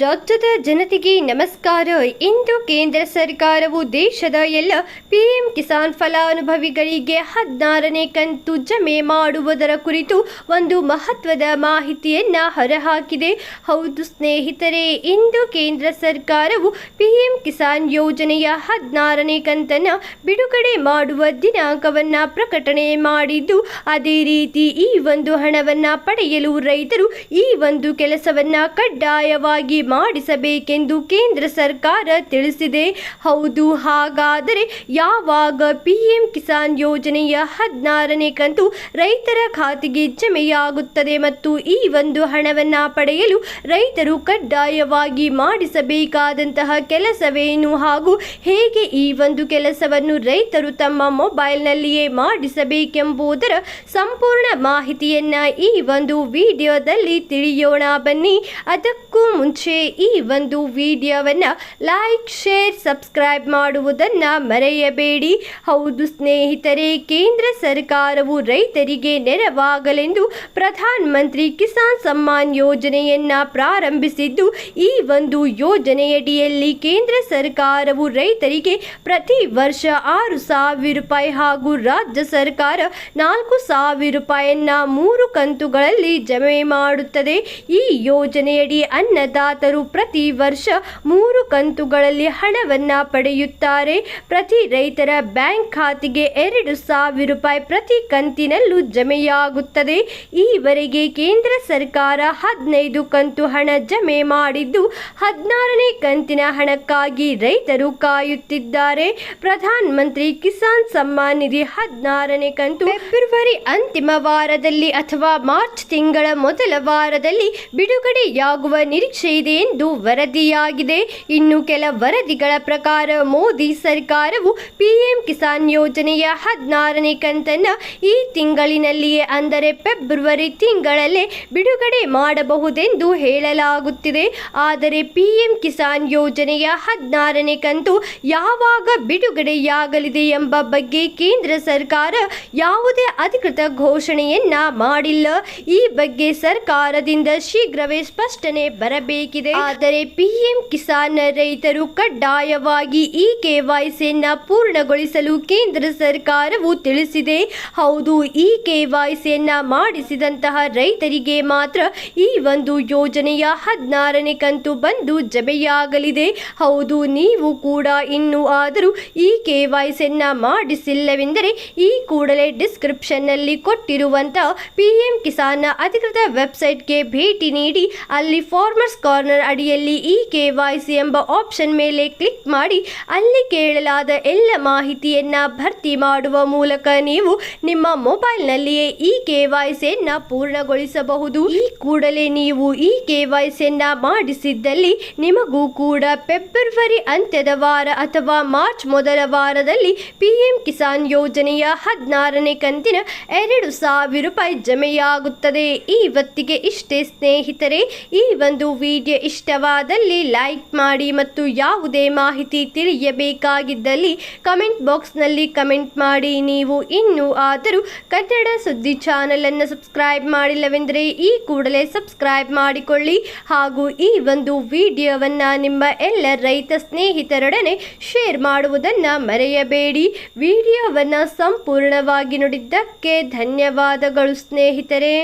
ರಾಜ್ಯದ ಜನತೆಗೆ ನಮಸ್ಕಾರ. ಇಂದು ಕೇಂದ್ರ ಸರ್ಕಾರವು ದೇಶದ ಎಲ್ಲ ಪಿಎಂ ಕಿಸಾನ್ ಫಲಾನುಭವಿಗಳಿಗೆ ಹದಿನಾರನೇ ಕಂತು ಜಮೆ ಮಾಡುವುದರ ಕುರಿತು ಒಂದು ಮಹತ್ವದ ಮಾಹಿತಿಯನ್ನ ಹೊರಹಾಕಿದೆ. ಹೌದು ಸ್ನೇಹಿತರೆ, ಇಂದು ಕೇಂದ್ರ ಸರ್ಕಾರವು ಪಿಎಂ ಕಿಸಾನ್ ಯೋಜನೆಯ ಹದಿನಾರನೇ ಕಂತನ್ನು ಬಿಡುಗಡೆ ಮಾಡುವ ದಿನಾಂಕವನ್ನು ಪ್ರಕಟಣೆ ಮಾಡಿದ್ದು, ಅದೇ ರೀತಿ ಈ ಒಂದು ಹಣವನ್ನು ಪಡೆಯಲು ರೈತರು ಈ ಒಂದು ಕೆಲಸವನ್ನು ಕಡ್ಡಾಯವಾಗಿ ಮಾಡಿಸಬೇಕೆಂದು ಕೇಂದ್ರ ಸರ್ಕಾರ ತಿಳಿಸಿದೆ. ಹೌದು, ಹಾಗಾದರೆ ಯಾವಾಗ ಪಿಎಂ ಕಿಸಾನ್ ಯೋಜನೆಯ ಹದಿನಾರನೇ ಕಂತು ರೈತರ ಖಾತೆಗೆ ಜಮೆಯಾಗುತ್ತದೆ ಮತ್ತು ಈ ಒಂದು ಹಣವನ್ನು ಪಡೆಯಲು ರೈತರು ಕಡ್ಡಾಯವಾಗಿ ಮಾಡಿಸಬೇಕಾದಂತಹ ಕೆಲಸವೇನು ಹಾಗೂ ಹೇಗೆ ಈ ಒಂದು ಕೆಲಸವನ್ನು ರೈತರು ತಮ್ಮ ಮೊಬೈಲ್ನಲ್ಲಿಯೇ ಮಾಡಿಸಬೇಕೆಂಬುದರ ಸಂಪೂರ್ಣ ಮಾಹಿತಿಯನ್ನ ಈ ಒಂದು ವಿಡಿಯೋದಲ್ಲಿ ತಿಳಿಯೋಣ ಬನ್ನಿ. ಅದಕ್ಕೂ ಮುಂಚೆ ಈ ಒಂದು ವಿಡಿಯೋವನ್ನ ಲೈಕ್ ಶೇರ್ ಸಬ್ಸ್ಕ್ರೈಬ್ ಮಾಡುವುದನ್ನ ಮರೆಯಬೇಡಿ. ಹೌದು ಸ್ನೇಹಿತರೆ, ಕೇಂದ್ರ ಸರ್ಕಾರವು ರೈತರಿಗೆ ನೆರವಾಗಲೆಂದು ಪ್ರಧಾನ ಮಂತ್ರಿ ಕಿಸಾನ್ ಸಮ್ಮಾನ್ ಯೋಜನೆಯನ್ನ ಪ್ರಾರಂಭಿಸಿದ್ದು, ಈ ಒಂದು ಯೋಜನೆಯಡಿಯಲ್ಲಿ ಕೇಂದ್ರ ಸರ್ಕಾರವು ರೈತರಿಗೆ ಪ್ರತಿ ವರ್ಷ ಆರು ಸಾವಿರ ರೂಪಾಯಿ ಹಾಗೂ ರಾಜ್ಯ ಸರ್ಕಾರ ನಾಲ್ಕು ಸಾವಿರ ರೂಪಾಯಿಯನ್ನ ಮೂರು ಕಂತುಗಳಲ್ಲಿ ಜಮೆ ಮಾಡುತ್ತದೆ. ಈ ಯೋಜನೆಯಡಿ ಅನ್ನದಾತರು ಪ್ರತಿ ವರ್ಷ ಮೂರು ಕಂತುಗಳಲ್ಲಿ ಹಣವನ್ನು ಪಡೆಯುತ್ತಾರೆ. ಪ್ರತಿ ರೈತರ ಬ್ಯಾಂಕ್ ಖಾತೆಗೆ ಎರಡು ಸಾವಿರ ರೂಪಾಯಿ ಪ್ರತಿ ಕಂತಿನಲ್ಲೂ ಜಮೆಯಾಗುತ್ತದೆ. ಈವರೆಗೆ ಕೇಂದ್ರ ಸರ್ಕಾರ ಹದಿನೈದು ಕಂತು ಹಣ ಜಮೆ ಮಾಡಿದ್ದು, ಹದಿನಾರನೇ ಕಂತಿನ ಹಣಕ್ಕಾಗಿ ರೈತರು ಕಾಯುತ್ತಿದ್ದಾರೆ. ಪ್ರಧಾನ ಮಂತ್ರಿ ಕಿಸಾನ್ ಸಮ್ಮಾನ್ ನಿಧಿ ಹದಿನಾರನೇ ಕಂತು ಫೆಬ್ರವರಿ ಅಂತಿಮ ವಾರದಲ್ಲಿ ಅಥವಾ ಮಾರ್ಚ್ ತಿಂಗಳ ಮೊದಲ ವಾರದಲ್ಲಿ ಬಿಡುಗಡೆಯಾಗುವ ನಿರೀಕ್ಷೆ ಇದೆ. ಎಂದು ವರದಿಯಾಗಿದೆ. ಇನ್ನು ಕೆಲ ವರದಿಗಳ ಪ್ರಕಾರ ಮೋದಿ ಸರ್ಕಾರವು ಪಿಎಂ ಕಿಸಾನ್ ಯೋಜನೆಯ ಹದಿನಾರನೇ ಕಂತನ್ನು ಈ ತಿಂಗಳಿನಲ್ಲಿಯೇ, ಅಂದರೆ ಫೆಬ್ರವರಿ ತಿಂಗಳಲ್ಲೇ ಬಿಡುಗಡೆ ಮಾಡಬಹುದೆಂದು ಹೇಳಲಾಗುತ್ತಿದೆ. ಆದರೆ ಪಿಎಂ ಕಿಸಾನ್ ಯೋಜನೆಯ ಹದಿನಾರನೇ ಕಂತು ಯಾವಾಗ ಬಿಡುಗಡೆಯಾಗಲಿದೆ ಎಂಬ ಬಗ್ಗೆ ಕೇಂದ್ರ ಸರ್ಕಾರ ಯಾವುದೇ ಅಧಿಕೃತ ಘೋಷಣೆಯನ್ನ ಮಾಡಿಲ್ಲ. ಈ ಬಗ್ಗೆ ಸರ್ಕಾರದಿಂದ ಶೀಘ್ರವೇ ಸ್ಪಷ್ಟನೆ ಬರಬೇಕಿದೆ. ಆದರೆ ಪಿಎಂ ಕಿಸಾನ್ ರೈತರು ಕಡ್ಡಾಯವಾಗಿ ಈ ಕೆವೈಸಿಯನ್ನ ಪೂರ್ಣಗೊಳಿಸಲು ಕೇಂದ್ರ ಸರ್ಕಾರವು ತಿಳಿಸಿದೆ. ಹೌದು, ಈ ಕೆವೈಸಿಯನ್ನ ಮಾಡಿಸಿದಂತಹ ರೈತರಿಗೆ ಮಾತ್ರ ಈ ಒಂದು ಯೋಜನೆಯ ಹದಿನಾರನೇ ಕಂತು ಬಂದು ಜಬೆಯಾಗಲಿದೆ ಹೌದು, ನೀವು ಕೂಡ ಇನ್ನೂ ಆದರೂ ಈ ಕೆವೈಸಿಯನ್ನ ಮಾಡಿಸಿಲ್ಲವೆಂದರೆ ಈ ಕೂಡಲೇ ಡಿಸ್ಕ್ರಿಪ್ಷನ್ನಲ್ಲಿ ಕೊಟ್ಟಿರುವಂತಹ ಪಿಎಂ ಕಿಸಾನ್ ಅಧಿಕೃತ ವೆಬ್ಸೈಟ್ಗೆ ಭೇಟಿ ನೀಡಿ ಅಲ್ಲಿ ಫಾರ್ಮರ್ಸ್ ಕಾರ್ನರ್ ಅಡಿಯಲ್ಲಿ ಈ ಕೆವೈಸಿ ಎಂಬ ಆಪ್ಷನ್ ಮೇಲೆ ಕ್ಲಿಕ್ ಮಾಡಿ ಅಲ್ಲಿ ಕೇಳಲಾದ ಎಲ್ಲ ಮಾಹಿತಿಯನ್ನು ಭರ್ತಿ ಮಾಡುವ ಮೂಲಕ ನೀವು ನಿಮ್ಮ ಮೊಬೈಲ್ನಲ್ಲಿಯೇ ಇ ಕೆ ವೈಸಿಯನ್ನು ಪೂರ್ಣಗೊಳಿಸಬಹುದು. ಈ ಕೂಡಲೇ ನೀವು ಇ ಈ ಕೆವೈಸಿಯನ್ನ ಮಾಡಿಸಿದ್ದಲ್ಲಿ ನಿಮಗೂ ಕೂಡ ಫೆಬ್ರವರಿ ಅಂತ್ಯದ ವಾರ ಅಥವಾ ಮಾರ್ಚ್ ಮೊದಲ ವಾರದಲ್ಲಿ ಪಿಎಂ ಕಿಸಾನ್ ಯೋಜನೆಯ ಹದಿನಾರನೇ ಕಂತಿನ ಎರಡು ಸಾವಿರ ರೂಪಾಯಿ ಜಮೆಯಾಗುತ್ತದೆ. ಇವತ್ತಿಗೆ ಇಷ್ಟೇ ಸ್ನೇಹಿತರೆ, ಈ ಒಂದು ವಿಡಿಯೋ ಇಷ್ಟವಾದಲ್ಲಿ ಲೈಕ್ ಮಾಡಿ ಮತ್ತು ಯಾವುದೇ ಮಾಹಿತಿ ತಿಳಿಯಬೇಕಾಗಿದ್ದಲ್ಲಿ ಕಮೆಂಟ್ ಬಾಕ್ಸ್ನಲ್ಲಿ ಕಮೆಂಟ್ ಮಾಡಿ. ನೀವು ಇನ್ನೂ ಆದರೂ ಕನ್ನಡ ಸುದ್ದಿ ಚಾನಲನ್ನು ಸಬ್ಸ್ಕ್ರೈಬ್ ಮಾಡಿಲ್ಲವೆಂದರೆ ಈ ಕೂಡಲೇ ಸಬ್ಸ್ಕ್ರೈಬ್ ಮಾಡಿಕೊಳ್ಳಿ. ಹಾಗೂ ಈ ಒಂದು ವಿಡಿಯೋವನ್ನು ನಿಮ್ಮ ಎಲ್ಲ ರೈತ ಸ್ನೇಹಿತರೊಡನೆ ಶೇರ್ ಮಾಡುವುದನ್ನು ಮರೆಯಬೇಡಿ. ವಿಡಿಯೋವನ್ನು ಸಂಪೂರ್ಣವಾಗಿ ನೋಡಿದ್ದಕ್ಕೆ ಧನ್ಯವಾದಗಳು ಸ್ನೇಹಿತರೆ.